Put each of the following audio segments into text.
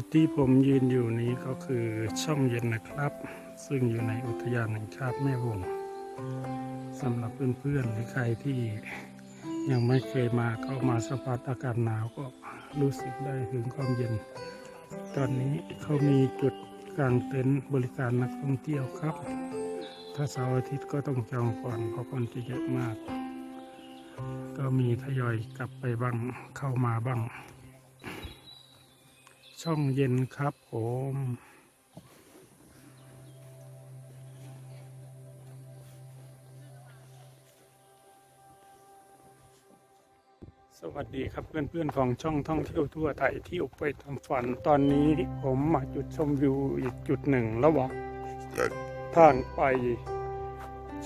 จุดที่ผมยืนอยู่นี้ก็คือช่องเย็นนะครับ ซึ่งอยู่ในอุทยานแห่งชาติแม่วงสำหรับเพื่อนๆหรือใครที่ยังไม่เคยมาก็มาสัมผัสอากาศหนาวก็รู้สึกได้ถึงความเย็น ตอนนี้เขามีจุดกลางเต็นท์บริการนักท่องเที่ยวครับ ถ้าเสาร์อาทิตย์ก็ต้องจองก่อนเพราะคนจะเยอะมาก ก็มีทยอยกลับไปบ้างเข้ามาบ้าง ช่องเย็นครับผมสวัสดีครับเพื่อนๆของช่องท่องเที่ยวทั่วไทยที่อุไปทำฝันตอนนี้ผมมาจุดชมวิวอีกจุดหนึ่งระหว่างทางไป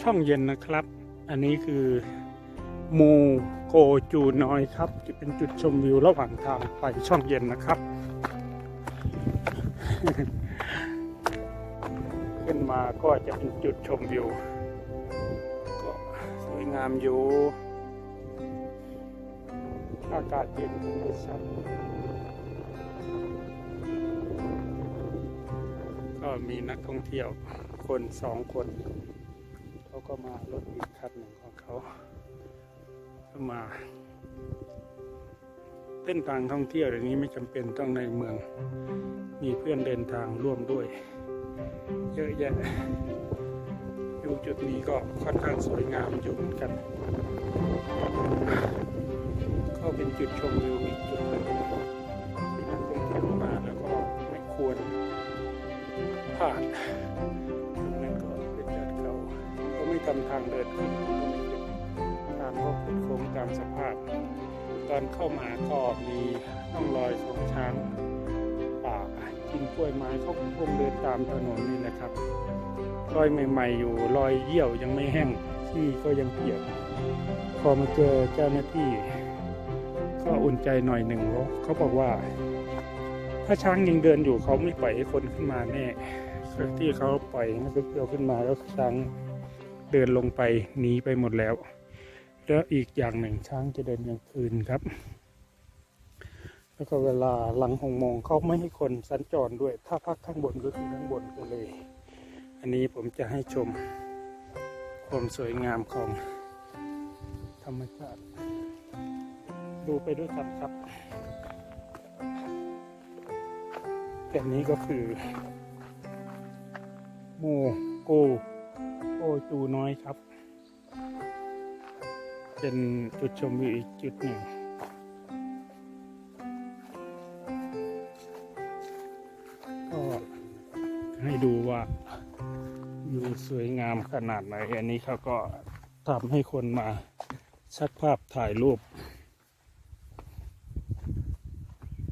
ช่องเย็นนะครับ อันนี้คือมูโกจูน้อยครับจะเป็นจุดชมวิวระหว่างทางไปช่องเย็นนะครับ ขึ้นมาก็จะเป็นจุดชมวิว ก็สวยงามอยู่ อากาศเย็นไม่ชัดก็มีนักท่องเที่ยวคนสองคน เขาก็มารถอีกคันหนึ่งของเขาก็มา เส้นทางท่องเที่ยวเดี๋ยวนี้ไม่จำเป็นต้องในเมือง มีเพื่อนเดินทางร่วมด้วย เยอะแยะอยู่จุดนี้ก็ค่อนข้างสวยงามอยู่เหมือนกัน ก็เป็นจุดชมวิวอีกจุดหนึ่งที่นักท่องเที่ยวมาแล้วก็ไม่ควรพลาดตรงนั้นก็เป็นยอดเขาก็ไม่ทำทางเดินขึ้นก็ไม่ขึ้นทางก็เป็นโค้งตามสภาพ ตอนเข้ามาก็มีร่องรอยของช้างป่ากินกล้วยไม้เขาคงเดินตามถนนนี่แหละครับรอยใหม่ๆอยู่รอยเยี่ยวยังไม่แห้งที่ก็ยังเปียกพอมาเจอเจ้าหน้าที่ ก็อุ่นใจหน่อยหนึ่งเพราเขาบอกว่า ถ้าช้างยังเดินอยู่เขาไม่ปล่อยให้คนขึ้นมาแน่ที่เขาปล่อยให้เพื่อขึ้นมาแล้วช้างเดินลงไปหนีไปหมดแล้ว แล้วอีกอย่างหนึ่งช้างจะเดินกลางคืนครับ แล้วก็เวลาหลังหงโมงเขาไม่ให้คนสัญจรด้วย ถ้าพักข้างบนก็คือข้างบนก็เลย อันนี้ผมจะให้ชม ความสวยงามของธรรมชาติ ดูไปด้วยกันครับแต่นี้ก็คือโมโกโกจูน้อยครับ เป็นจุดชมวิวอีกจุดหนึ่งก็ให้ดูว่าอยู่สวยงามขนาดไหน อันนี้เขาก็ทำให้คนมาชักภาพถ่ายรูป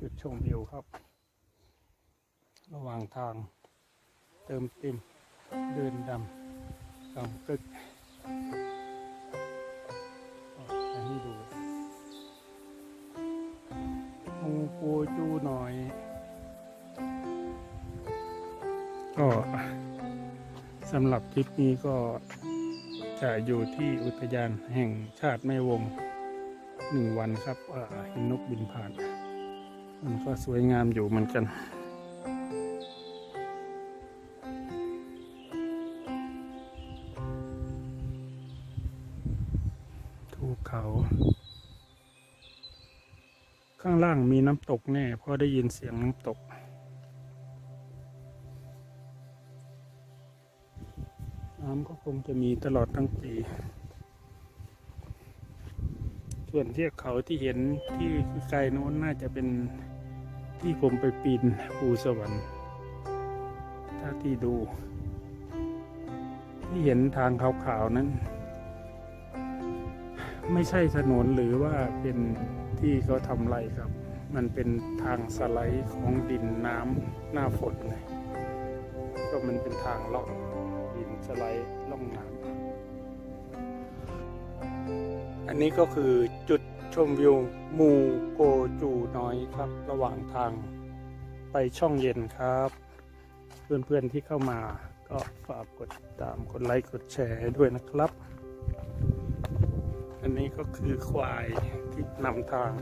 จุดชมวิวครับ ระหว่างทางเติมเต็มเดินดำดำกึก มูกูจูหน่อย ก็สำหรับคลิปนี้ก็จะอยู่ที่อุทยานแห่งชาติแม่วงหนึ่งวันครับอ่าเห็นนกบินผ่าน มันก็สวยงามอยู่เหมือนกันภูเขา ข้างล่างมีน้ำตกแน่เพราะได้ยินเสียงน้ำตก น้ำก็คงจะมีตลอดทั้งปี ส่วนเทือกเขาที่เห็นที่ไกลโน้นน่าจะเป็นที่ผมไปปีนภูสวรรค์ ถ้าที่ดู ที่เห็นทางขาวๆนั้น ไม่ใช่ถนนหรือว่าเป็นที่เขาทำไรครับ มันเป็นทางสไลด์ของดินน้ำหน้าฝนไงก็มันเป็นทางล่องดินสไลด์ล่องน้ำอันนี้ก็คือจุดชมวิวมูโกจูน้อยครับ ระหว่างทางไปช่องเย็นครับ เพื่อนๆที่เข้ามาก็ฝากกดติดตามกดไลค์กดแชร์ด้วยนะครับ อันนี้ก็คือควายที่นำทาง